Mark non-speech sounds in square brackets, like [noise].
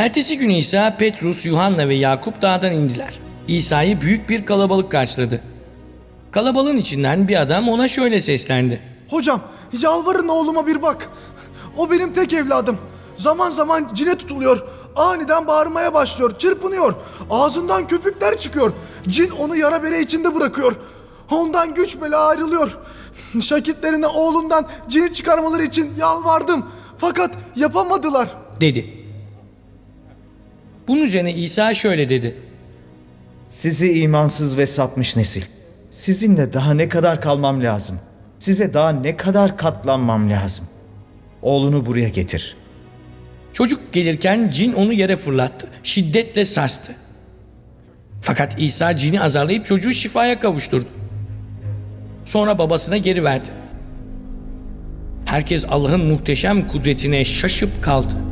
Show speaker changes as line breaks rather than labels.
Ertesi gün İsa, Petrus, Yuhanna ve Yakup dağdan indiler. İsa'yı büyük bir kalabalık karşıladı. Kalabalığın içinden bir adam ona şöyle seslendi.
Hocam yalvarın oğluma bir bak. O benim tek evladım. Zaman zaman cine tutuluyor. Aniden bağırmaya başlıyor, çırpınıyor. Ağzından köpükler çıkıyor. Cin onu yara bere içinde bırakıyor. Ondan güç bela ayrılıyor. [laughs] Şakirtlerine oğlundan cini çıkarmaları için yalvardım. Fakat yapamadılar.
dedi. Bunun üzerine İsa şöyle dedi.
Sizi imansız ve sapmış nesil. Sizinle daha ne kadar kalmam lazım? Size daha ne kadar katlanmam lazım? Oğlunu buraya getir.
Çocuk gelirken cin onu yere fırlattı. Şiddetle sarstı. Fakat İsa cini azarlayıp çocuğu şifaya kavuşturdu. Sonra babasına geri verdi. Herkes Allah'ın muhteşem kudretine şaşıp kaldı.